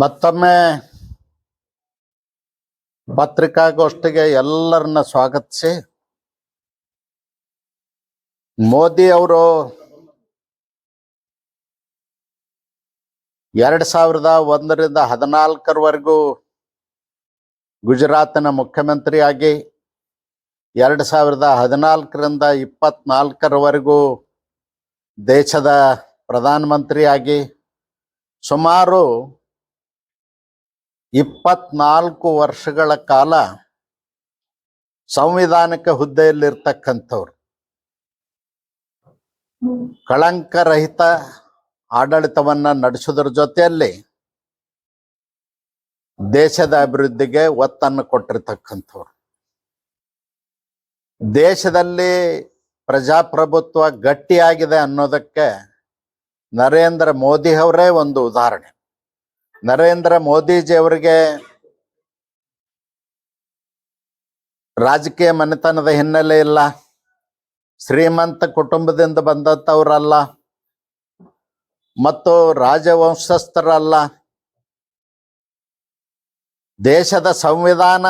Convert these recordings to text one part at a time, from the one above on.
ಮತ್ತೊಮ್ಮೆ ಪತ್ರಿಕಾಗೋಷ್ಠಿಗೆ ಎಲ್ಲರನ್ನ ಸ್ವಾಗತಿಸಿ. ಮೋದಿ ಅವರು ಎರಡ್ ಸಾವಿರದ ಒಂದರಿಂದ ಹದಿನಾಲ್ಕರವರೆಗೂ ಗುಜರಾತ್ನ ಮುಖ್ಯಮಂತ್ರಿಯಾಗಿ, ಎರಡ್ ಸಾವಿರದ ಹದಿನಾಲ್ಕರಿಂದ ಇಪ್ಪತ್ನಾಲ್ಕರವರೆಗೂ ದೇಶದ ಪ್ರಧಾನಮಂತ್ರಿಯಾಗಿ ಸುಮಾರು ಇಪ್ಪತ್ನಾಲ್ಕು ವರ್ಷಗಳ ಕಾಲ ಸಂವಿಧಾನಿಕ ಹುದ್ದೆಯಲ್ಲಿರ್ತಕ್ಕಂಥವ್ರು. ಕಳಂಕರಹಿತ ಆಡಳಿತವನ್ನ ನಡೆಸೋದ್ರ ಜೊತೆಯಲ್ಲಿ ದೇಶದ ಅಭಿವೃದ್ಧಿಗೆ ಒತ್ತನ್ನು ಕೊಟ್ಟಿರ್ತಕ್ಕಂಥವ್ರು. ದೇಶದಲ್ಲಿ ಪ್ರಜಾಪ್ರಭುತ್ವ ಗಟ್ಟಿಯಾಗಿದೆ ಅನ್ನೋದಕ್ಕೆ ನರೇಂದ್ರ ಮೋದಿ ಅವರೇ ಒಂದು ಉದಾಹರಣೆ. ನರೇಂದ್ರ ಮೋದಿಜಿ ಅವರಿಗೆ ರಾಜಕೀಯ ಮನೆತನದ ಹಿನ್ನೆಲೆ ಇಲ್ಲ. ಶ್ರೀಮಂತ ಕುಟುಂಬದಿಂದ ಬಂದಂಥವ್ರಲ್ಲ ಮತ್ತು ರಾಜವಂಶಸ್ಥರಲ್ಲ. ದೇಶದ ಸಂವಿಧಾನ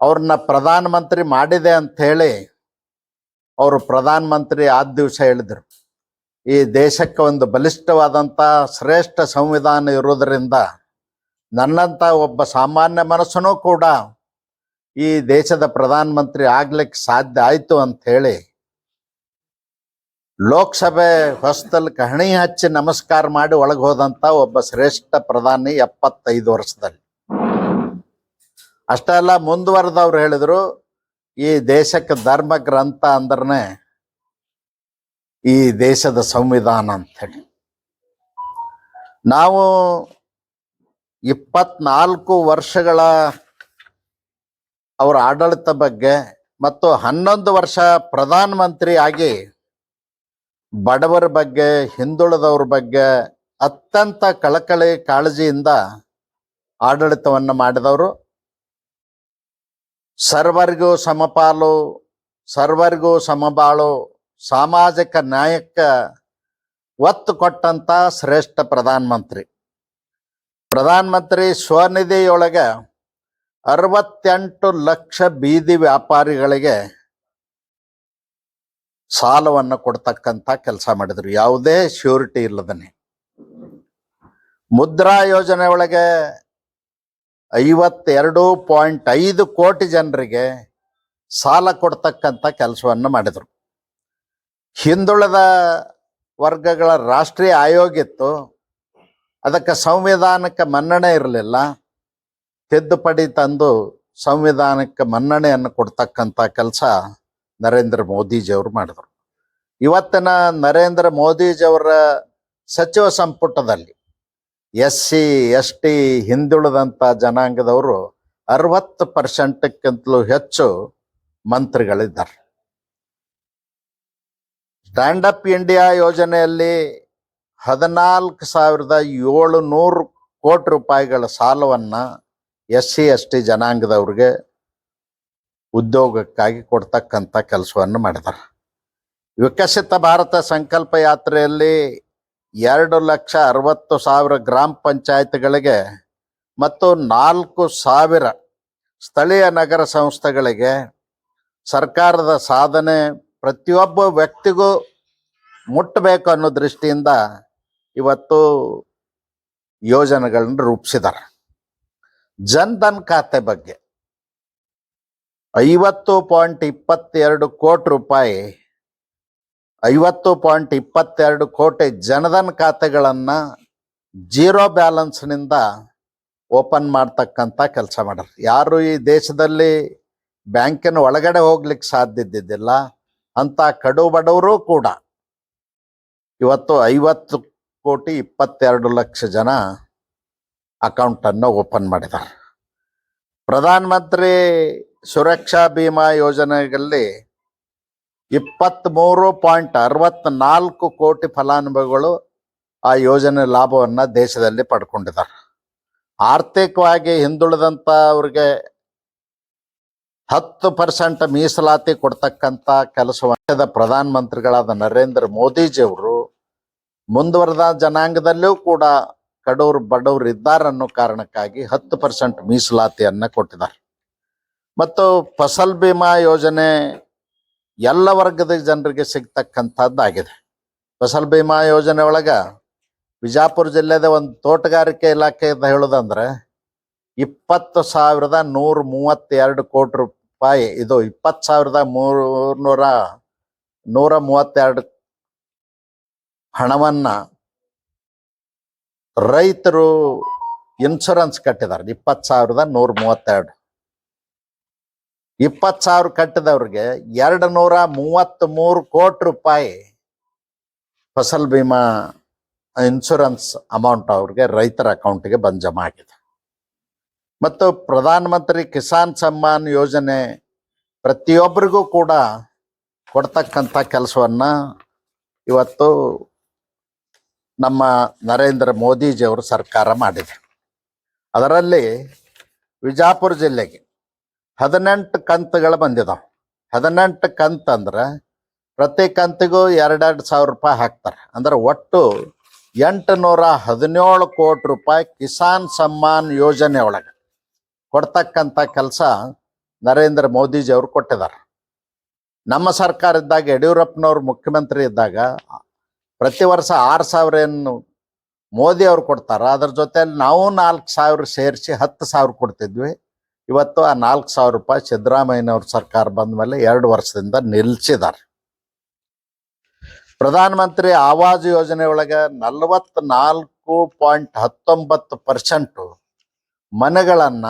ಅವ್ರನ್ನ ಪ್ರಧಾನಮಂತ್ರಿ ಮಾಡಿದೆ ಅಂತ ಹೇಳಿ ಅವರು ಪ್ರಧಾನಮಂತ್ರಿ ಆದ ದಿವಸ ಹೇಳಿದರು. ಈ ದೇಶಕ್ಕೆ ಒಂದು ಬಲಿಷ್ಠವಾದಂಥ ಶ್ರೇಷ್ಠ ಸಂವಿಧಾನ ಇರೋದರಿಂದ ನನ್ನಂಥ ಒಬ್ಬ ಸಾಮಾನ್ಯ ಮನಸ್ಸನೂ ಕೂಡ ಈ ದೇಶದ ಪ್ರಧಾನಮಂತ್ರಿ ಆಗ್ಲಿಕ್ಕೆ ಸಾಧ್ಯ ಆಯಿತು ಅಂತ ಹೇಳಿ ಲೋಕಸಭೆ ಹೊಸದಲ್ಲಿ ಕಹಣಿ ಹಚ್ಚಿ ನಮಸ್ಕಾರ ಮಾಡಿ ಒಳಗೆ ಹೋದಂಥ ಒಬ್ಬ ಶ್ರೇಷ್ಠ ಪ್ರಧಾನಿ ಎಪ್ಪತ್ತೈದು ವರ್ಷದಲ್ಲಿ. ಅಷ್ಟೇ ಅಲ್ಲ ಮುಂದುವರೆದವ್ರು ಹೇಳಿದ್ರು ಈ ದೇಶಕ್ಕೆ ಧರ್ಮ ಗ್ರಂಥ ಅಂದ್ರನೆ ಈ ದೇಶದ ಸಂವಿಧಾನ ಅಂತ ಹೇಳಿ ನಾವು ಇಪ್ಪತ್ನಾಲ್ಕು ವರ್ಷಗಳ ಅವರ ಆಡಳಿತ ಬಗ್ಗೆ ಮತ್ತು ಹನ್ನೊಂದು ವರ್ಷ ಪ್ರಧಾನಮಂತ್ರಿ ಆಗಿ ಬಡವರ ಬಗ್ಗೆ, ಹಿಂದುಳಿದವ್ರ ಬಗ್ಗೆ ಅತ್ಯಂತ ಕಳಕಳಿ ಕಾಳಜಿಯಿಂದ ಆಡಳಿತವನ್ನು ಮಾಡಿದವರು. ಸರ್ವರಿಗೂ ಸಮಪಾಲು, ಸರ್ವರಿಗೂ ಸಮಬಾಳು ಸಾಮಾಜಿಕ ನ್ಯಾಯಕ್ಕೆ ಒತ್ತು ಕೊಟ್ಟಂತ ಶ್ರೇಷ್ಠ ಪ್ರಧಾನಮಂತ್ರಿ. ಪ್ರಧಾನಮಂತ್ರಿ ಸ್ವನಿಧಿಯೊಳಗೆ ಅರವತ್ತೆಂಟು ಲಕ್ಷ ಬೀದಿ ವ್ಯಾಪಾರಿಗಳಿಗೆ ಸಾಲವನ್ನು ಕೊಡ್ತಕ್ಕಂಥ ಕೆಲಸ ಮಾಡಿದ್ರು. ಯಾವುದೇ ಶ್ಯೂರಿಟಿ ಇಲ್ಲದನೆ. ಮುದ್ರಾ ಯೋಜನೆ ಒಳಗೆ ಐವತ್ತೆರಡು ಪಾಯಿಂಟ್ ಐದು ಕೋಟಿ ಜನರಿಗೆ ಸಾಲ ಕೊಡ್ತಕ್ಕಂಥ ಕೆಲಸವನ್ನು ಮಾಡಿದರು. ಹಿಂದುಳಿದ ವರ್ಗಗಳ ರಾಷ್ಟ್ರೀಯ ಆಯೋಗ ಇತ್ತು. ಅದಕ್ಕೆ ಸಂವಿಧಾನಕ್ಕೆ ಮನ್ನಣೆ ಇರಲಿಲ್ಲ. ತಿದ್ದುಪಡಿ ತಂದು ಸಂವಿಧಾನಕ್ಕೆ ಮನ್ನಣೆಯನ್ನು ಕೊಡ್ತಕ್ಕಂಥ ಕೆಲಸ ನರೇಂದ್ರ ಮೋದಿಜಿಯವರು ಮಾಡಿದರು. ಇವತ್ತಿನ ನರೇಂದ್ರ ಮೋದಿಜಿಯವರ ಸಚಿವ ಸಂಪುಟದಲ್ಲಿ ಎಸ್ ಸಿ ಎಸ್ ಟಿ ಹಿಂದುಳಿದಂಥ ಜನಾಂಗದವರು ಅರವತ್ತು ಪರ್ಸೆಂಟ್ಕ್ಕಿಂತಲೂ ಹೆಚ್ಚು ಮಂತ್ರಿಗಳಿದ್ದಾರೆ. ಸ್ಟ್ಯಾಂಡ್ ಅಪ್ ಇಂಡಿಯಾ ಯೋಜನೆಯಲ್ಲಿ ಹದಿನಾಲ್ಕು ಸಾವಿರದ ಏಳು ನೂರು ಕೋಟಿ ರೂಪಾಯಿಗಳ ಸಾಲವನ್ನು ಎಸ್ ಸಿ ಎಸ್ ಟಿ ಜನಾಂಗದವ್ರಿಗೆ ಉದ್ಯೋಗಕ್ಕಾಗಿ ಕೊಡ್ತಕ್ಕಂಥ ಕೆಲಸವನ್ನು ಮಾಡಿದ್ದಾರೆ ವಿಕಸಿತ ಭಾರತ ಸಂಕಲ್ಪ ಯಾತ್ರೆಯಲ್ಲಿ ಎರಡು ಲಕ್ಷ ಅರವತ್ತು ಸಾವಿರ ಗ್ರಾಮ ಪಂಚಾಯತ್ಗಳಿಗೆ ಮತ್ತು ನಾಲ್ಕು ಸಾವಿರ ಸ್ಥಳೀಯ ನಗರ ಸಂಸ್ಥೆಗಳಿಗೆ ಸರ್ಕಾರದ ಸಾಧನೆ ಪ್ರತಿಯೊಬ್ಬ ವ್ಯಕ್ತಿಗೂ ಮುಟ್ಟಬೇಕು ಅನ್ನೋ ದೃಷ್ಟಿಯಿಂದ ಇವತ್ತು ಯೋಜನೆಗಳನ್ನ ರೂಪಿಸಿದ್ದಾರೆ. ಜನ್ಧನ್ ಖಾತೆ ಬಗ್ಗೆ ಐವತ್ತು ಪಾಯಿಂಟ್ ಇಪ್ಪತ್ತೆರಡು ಕೋಟಿ ರೂಪಾಯಿ, ಐವತ್ತು ಪಾಯಿಂಟ್ ಇಪ್ಪತ್ತೆರಡು ಕೋಟಿ ಜನಧನ್ ಖಾತೆಗಳನ್ನು ಜೀರೋ ಬ್ಯಾಲೆನ್ಸ್ನಿಂದ ಓಪನ್ ಮಾಡ್ತಕ್ಕಂಥ ಕೆಲಸ ಮಾಡ್ಯಾರ. ಯಾರು ಈ ದೇಶದಲ್ಲಿ ಬ್ಯಾಂಕಿನ ಒಳಗಡೆ ಹೋಗ್ಲಿಕ್ಕೆ ಸಾಧ್ಯ ಇದ್ದಿದ್ದಿಲ್ಲ ಅಂತ ಕಡು ಬಡವರು ಕೂಡ ಇವತ್ತು ಐವತ್ತು ಕೋಟಿ ಇಪ್ಪತ್ತೆರಡು ಲಕ್ಷ ಜನ ಅಕೌಂಟನ್ನು ಓಪನ್ ಮಾಡಿದ್ದಾರೆ. ಪ್ರಧಾನ ಮಂತ್ರಿ ಸುರಕ್ಷಾ ಬಿಮಾ ಯೋಜನೆಯಲ್ಲಿ ಇಪ್ಪತ್ತ್ಮೂರು ಪಾಯಿಂಟ್ ಅರವತ್ನಾಲ್ಕು ಕೋಟಿ ಫಲಾನುಭವಿಗಳು ಆ ಯೋಜನೆ ಲಾಭವನ್ನು ದೇಶದಲ್ಲಿ ಪಡ್ಕೊಂಡಿದ್ದಾರೆ. ಆರ್ಥಿಕವಾಗಿ ಹಿಂದುಳಿದಂಥ ಅವ್ರಿಗೆ ಹತ್ತು ಪರ್ಸೆಂಟ್ ಮೀಸಲಾತಿ ಕೊಡ್ತಕ್ಕಂಥ ಕೆಲಸದ ಪ್ರಧಾನಮಂತ್ರಿಗಳಾದ ನರೇಂದ್ರ ಮೋದಿಜಿಯವರು ಮುಂದುವರೆದ ಜನಾಂಗದಲ್ಲೂ ಕೂಡ ಕಡೂರು ಬಡವರು ಇದ್ದಾರೆ ಅನ್ನೋ ಕಾರಣಕ್ಕಾಗಿ ಹತ್ತು ಪರ್ಸೆಂಟ್ ಮೀಸಲಾತಿಯನ್ನ ಕೊಟ್ಟಿದ್ದಾರೆ. ಮತ್ತು ಫಸಲ್ ಬಿಮಾ ಯೋಜನೆ ಎಲ್ಲ ವರ್ಗದ ಜನರಿಗೆ ಸಿಗ್ತಕ್ಕಂಥದ್ದಾಗಿದೆ. ಫಸಲ್ ಬಿಮಾ ಯೋಜನೆ ಒಳಗ ಬಿಜಾಪುರ ಜಿಲ್ಲೆದ ಒಂದು ತೋಟಗಾರಿಕೆ ಇಲಾಖೆ ಅಂತ ಹೇಳೋದಂದ್ರೆ ಇಪ್ಪತ್ತು ಸಾವಿರದ ನೂರ ಮೂವತ್ತೆರಡು ಕೋಟಿ ರೂಪಾಯಿ. ಇದು ಇಪ್ಪತ್ತು ಸಾವಿರದ ಮೂರ್ನೂರ, ನೂರ ಮೂವತ್ತೆರಡು ಹಣವನ್ನ ರೈತರು ಇನ್ಶೂರೆನ್ಸ್ ಕಟ್ಟಿದ್ದಾರೆ ಇಪ್ಪತ್ತು ಸಾವಿರದ ನೂರ ಮೂವತ್ತೆರಡು. ಇಪ್ಪತ್ತು ಸಾವಿರ ಕಟ್ಟಿದವ್ರಿಗೆ ಎರಡು ನೂರ ಮೂವತ್ತ್ ಮೂರು ಕೋಟಿ ರೂಪಾಯಿ ಫಸಲ್ ಬಿಮಾ ಇನ್ಶೂರೆನ್ಸ್ ಅಮೌಂಟ್ ಅವ್ರಿಗೆ ರೈತರ ಅಕೌಂಟ್ಗೆ ಬಂದು ಜಮಾ ಆಗಿದೆ. ಮತ್ತು ಪ್ರಧಾನ ಮಂತ್ರಿ ಕಿಸಾನ್ ಸಮ್ಮಾನ್ ಯೋಜನೆ ಪ್ರತಿಯೊಬ್ಬರಿಗೂ ಕೂಡ ಕೊಡ್ತಕ್ಕಂಥ ಕೆಲಸವನ್ನ ಇವತ್ತು ನಮ್ಮ ನರೇಂದ್ರ ಮೋದಿಜಿಯವರು ಸರ್ಕಾರ ಮಾಡಿದೆ. ಅದರಲ್ಲಿ ವಿಜಾಪುರ ಜಿಲ್ಲೆಗೆ ಹದಿನೆಂಟು ಕಂತುಗಳು ಬಂದಿದಾವೆ. ಹದಿನೆಂಟು ಕಂತು ಅಂದ್ರೆ ಪ್ರತಿ ಕಂತಿಗೂ ಎರಡೆರಡು ಸಾವಿರ ರೂಪಾಯಿ ಹಾಕ್ತಾರೆ. ಅಂದ್ರೆ ಒಟ್ಟು ಎಂಟು ನೂರ ಹದಿನೇಳು ಕೋಟಿ ರೂಪಾಯಿ ಕಿಸಾನ್ ಸಮ್ಮಾನ್ ಯೋಜನೆ ಒಳಗೆ. ಕೊಡ್ತಕ್ಕಂಥ ಕೆಲಸ ನರೇಂದ್ರ ಮೋದಿಜಿ ಅವರು ಕೊಟ್ಟಿದ್ದಾರೆ. ನಮ್ಮ ಸರ್ಕಾರ ಇದ್ದಾಗ ಯಡಿಯೂರಪ್ಪನವ್ರು ಮುಖ್ಯಮಂತ್ರಿ ಇದ್ದಾಗ ಪ್ರತಿ ವರ್ಷ ಆರು ಸಾವಿರ ಏನು ಮೋದಿ ಅವರು ಕೊಡ್ತಾರೆ. ಅದ್ರ ಜೊತೆಯಲ್ಲಿ ನಾವು ನಾಲ್ಕು ಸಾವಿರ ಸೇರಿಸಿ ಹತ್ತು ಸಾವಿರ ಕೊಡ್ತಿದ್ವಿ. ಇವತ್ತು ಆ ನಾಲ್ಕು ಸಾವಿರ ರೂಪಾಯಿ ಸಿದ್ದರಾಮಯ್ಯನವ್ರ ಸರ್ಕಾರ ಬಂದ ಮೇಲೆ ಎರಡು ವರ್ಷದಿಂದ ನಿಲ್ಲಿಸಿದ್ದಾರೆ ಪ್ರಧಾನಮಂತ್ರಿ ಆವಾಜ್ ಯೋಜನೆ ಒಳಗೆ ನಲವತ್ನಾಲ್ಕು ಪಾಯಿಂಟ್ ಹತ್ತೊಂಬತ್ತು ಪರ್ಸೆಂಟು ಮನೆಗಳನ್ನ